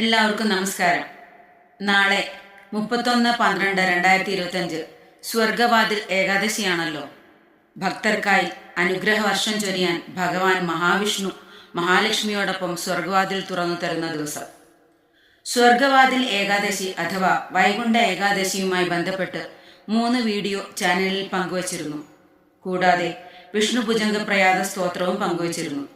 എല്ലാവർക്കും നമസ്കാരം. നാളെ മുപ്പത്തൊന്ന് പന്ത്രണ്ട് രണ്ടായിരത്തി ഇരുപത്തഞ്ച് സ്വർഗവാതിൽ ഏകാദശിയാണല്ലോ. ഭക്തർക്കായി അനുഗ്രഹ വർഷം ചൊരിയാൻ ഭഗവാൻ മഹാവിഷ്ണു മഹാലക്ഷ്മിയോടൊപ്പം സ്വർഗവാതിൽ തുറന്നു തരുന്ന ദിവസം. സ്വർഗവാതിൽ ഏകാദശി അഥവാ വൈകുണ്ഠ ഏകാദശിയുമായി ബന്ധപ്പെട്ട് മൂന്ന് വീഡിയോ ചാനലിൽ പങ്കുവച്ചിരുന്നു. കൂടാതെ വിഷ്ണു ഭുജംഗ പ്രയാത സ്തോത്രവും പങ്കുവച്ചിരുന്നു.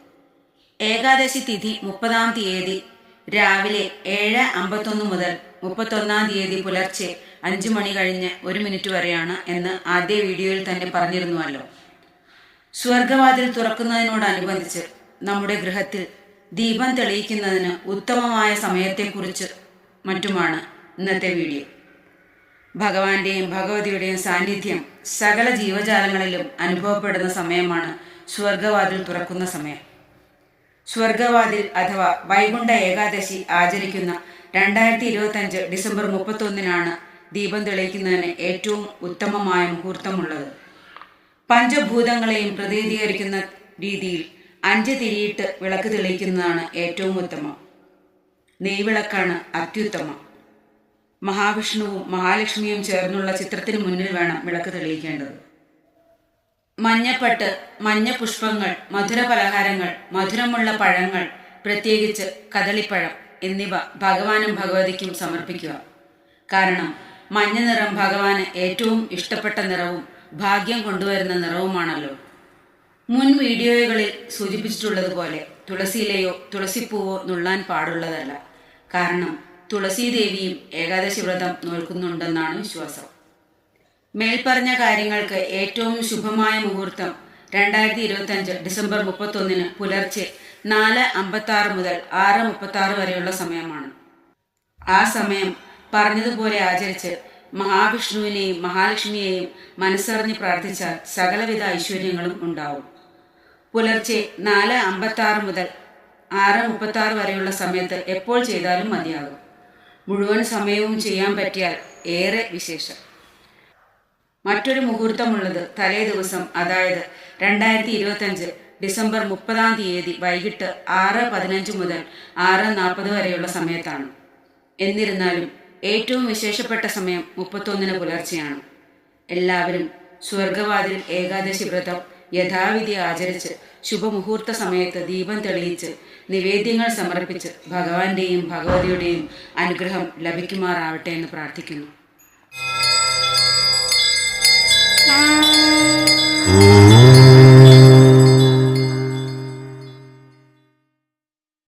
ഏകാദശി തിഥി മുപ്പതാം തീയതി രാവിലെ ഏഴ് അമ്പത്തൊന്ന് മുതൽ മുപ്പത്തൊന്നാം തീയതി പുലർച്ചെ അഞ്ചു മണി കഴിഞ്ഞ് ഒരു മിനിറ്റ് വരെയാണ് എന്ന് ആദ്യ വീഡിയോയിൽ തന്നെ പറഞ്ഞിരുന്നുവല്ലോ. സ്വർഗവാതിൽ തുറക്കുന്നതിനോടനുബന്ധിച്ച് നമ്മുടെ ഗൃഹത്തിൽ ദീപം തെളിയിക്കുന്നതിന് ഉത്തമമായ സമയത്തെക്കുറിച്ച് മറ്റുമാണ് ഇന്നത്തെ വീഡിയോ. ഭഗവാന്റെയും ഭഗവതിയുടെയും സാന്നിധ്യം സകല ജീവജാലങ്ങളിലും അനുഭവപ്പെടുന്ന സമയമാണ് സ്വർഗവാതിൽ തുറക്കുന്ന സമയം. സ്വർഗവാതിൽ അഥവാ വൈകുണ്ഠ ഏകാദശി ആചരിക്കുന്ന രണ്ടായിരത്തി ഇരുപത്തഞ്ച് ഡിസംബർ മുപ്പത്തൊന്നിനാണ് ദീപം തെളിയിക്കുന്നതിന് ഏറ്റവും ഉത്തമമായ മുഹൂർത്തമുള്ളത്. പഞ്ചഭൂതങ്ങളെയും പ്രതിനിധീകരിക്കുന്ന രീതിയിൽ അഞ്ച് തിരിയിട്ട് വിളക്ക് തെളിയിക്കുന്നതാണ് ഏറ്റവും ഉത്തമം. നെയ്വിളക്കാണ് അത്യുത്തമം. മഹാവിഷ്ണുവും മഹാലക്ഷ്മിയും ചേർന്നുള്ള ചിത്രത്തിന് മുന്നിൽ വേണം വിളക്ക് തെളിയിക്കേണ്ടത്. മഞ്ഞപ്പട്ട് മഞ്ഞ പുഷ്പങ്ങൾ മധുര പലഹാരങ്ങൾ മധുരമുള്ള പഴങ്ങൾ പ്രത്യേകിച്ച് കദളിപ്പഴം എന്നിവ ഭഗവാനും ഭഗവതിക്കും സമർപ്പിക്കുക. കാരണം മഞ്ഞ നിറം ഭഗവാന് ഏറ്റവും ഇഷ്ടപ്പെട്ട നിറവും ഭാഗ്യം കൊണ്ടുവരുന്ന നിറവുമാണല്ലോ. മുൻ വീഡിയോകളിൽ സൂചിപ്പിച്ചിട്ടുള്ളതുപോലെ തുളസിയിലയോ തുളസിപ്പൂവോ നുള്ളാൻ പാടുള്ളതല്ല. കാരണം തുളസീദേവിയും ഏകാദശി വ്രതം നോൽക്കുന്നുണ്ടെന്നാണ് വിശ്വാസം. മേൽപ്പറഞ്ഞ കാര്യങ്ങൾക്ക് ഏറ്റവും ശുഭമായ മുഹൂർത്തം രണ്ടായിരത്തി ഇരുപത്തഞ്ച് ഡിസംബർ മുപ്പത്തൊന്നിന് പുലർച്ചെ നാല് അമ്പത്തി ആറ് മുതൽ ആറ് മുപ്പത്തി ആറ് വരെയുള്ള സമയമാണ്. ആ സമയം പറഞ്ഞതുപോലെ ആചരിച്ച് മഹാവിഷ്ണുവിനെയും മഹാലക്ഷ്മിയെയും മനസ്സറിഞ്ഞ് പ്രാർത്ഥിച്ചാൽ സകലവിധ ഐശ്വര്യങ്ങളും ഉണ്ടാവും. പുലർച്ചെ നാല് അമ്പത്തി ആറ് മുതൽ ആറ് മുപ്പത്തി ആറ് വരെയുള്ള സമയത്ത് എപ്പോൾ ചെയ്താലും മതിയാകും. മുഴുവൻ സമയവും ചെയ്യാൻ പറ്റിയാൽ ഏറെ വിശേഷം. മറ്റൊരു മുഹൂർത്തമുള്ളത് തലേ ദിവസം അതായത് രണ്ടായിരത്തി ഇരുപത്തഞ്ച് ഡിസംബർ മുപ്പതാം തീയതി വൈകിട്ട് ആറ് പതിനഞ്ച് മുതൽ ആറ് നാൽപ്പത് വരെയുള്ള സമയത്താണ്. എന്നിരുന്നാലും ഏറ്റവും വിശേഷപ്പെട്ട സമയം മുപ്പത്തൊന്നിന് പുലർച്ചെയാണ്. എല്ലാവരും സ്വർഗവാതിൽ ഏകാദശി വ്രതം യഥാവിധി ആചരിച്ച് ശുഭമുഹൂർത്ത സമയത്ത് ദീപം തെളിയിച്ച് നിവേദ്യങ്ങൾ സമർപ്പിച്ച് ഭഗവാന്റെയും ഭഗവതിയുടെയും അനുഗ്രഹം ലഭിക്കുമാറാവട്ടെ എന്ന് പ്രാർത്ഥിക്കുന്നു. Bye.